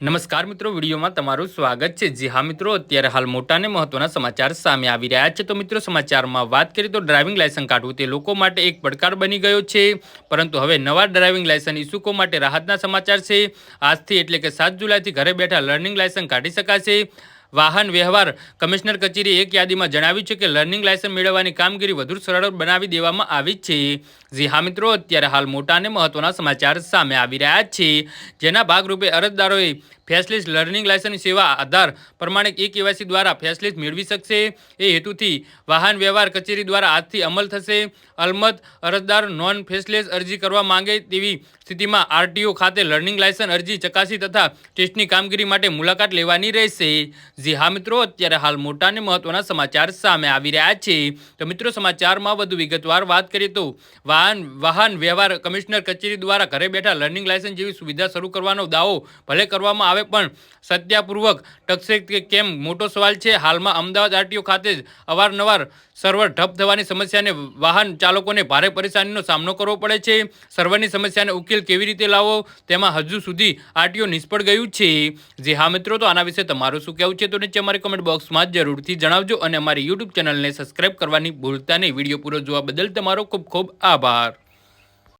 નમસ્કાર મિત્રો, વિડીયોમાં તમારું સ્વાગત છે. જી હા મિત્રો, અત્યારે હાલ મોટા અને મહત્વના સમાચાર સામે આવી રહ્યા છે. તો મિત્રો, સમાચારમાં વાત કરીએ તો ડ્રાઇવિંગ લાયસન્સ કાઢવું તે લોકો માટે એક પડકાર બની ગયો છે. પરંતુ હવે નવા ડ્રાઇવિંગ લાયસન્સ ઇસુકો માટે રાહતના સમાચાર છે. આજથી એટલે કે સાત જુલાઈથી ઘરે બેઠા લર્નિંગ લાયસન્સ કાઢી શકાશે. વાહન વ્યવહાર કમિશનર કચેરી એક યાદીમાં જણાવ્યું છે કે લર્નિંગ લાયસન્સ મેળવવાની કામગીરી વધુ સરળ બનાવી દેવામાં આવી છે. જી હા, મિત્રો, અત્યારે હાલ મોટા અને મહત્વના સમાચાર સામે આવી રહ્યા છે. જેના ભાગરૂપે અરજદારોએ ફેસલેસ લર્નિંગ લાયસન્સ સેવા આધાર પ્રમાણે એ કેવાયસી દ્વારા ફેસલેસ મેળવી શકશે. એ હેતુથી વાહન વ્યવહાર કચેરી દ્વારા આજથી અમલ થશે. અલમત અરજદાર નોન ફેસલેસ અરજી કરવા માંગે તેવી સ્થિતિમાં આરટીઓ ખાતે લર્નિંગ લાયસન્સ અરજી ચકાસી તથા ટેસ્ટની કામગીરી માટે મુલાકાત લેવાની રહેશે. જી હા મિત્રો, અત્યારે હાલ મોટા અને મહત્વના સમાચાર સામે આવી રહ્યા છે. તો મિત્રો, સમાચારમાં વધુ વિગતવાર વાત કરીએ તો વાહન વાહન વ્યવહાર કમિશનર કચેરી દ્વારા ઘરે બેઠા લર્નિંગ લાયસન્સ જેવી સુવિધા શરૂ કરવાનો દાવો ભલે કરવામાં આવે, પણ સત્યાપૂર્વક ટકશે કેમ? મોટો સવાલ છે. હાલમાં અમદાવાદ આરટીઓ ખાતે જ અવારનવાર સર્વર ઠપ થવાની સમસ્યાને વાહન ચાલકોને ભારે પરેશાનીનો સામનો કરવો પડે છે. સર્વરની સમસ્યાને ઉકેલ કેવી રીતે લાવવો? તેમાં હજુ સુધી આરટીઓ નિષ્ફળ ગયું છે. જે હા મિત્રો, તો આના વિશે તમારું શું કહેવું છે? તો નીચે અમારી કોમેન્ટ બોક્સમાં જરૂરથી જણાવજો અને અમારી યુટ્યુબ ચેનલને સબસ્ક્રાઈબ કરવાની ભૂલતા નહીં. વીડિયો પૂરો જોવા બદલ તમારો ખૂબ ખૂબ આભાર.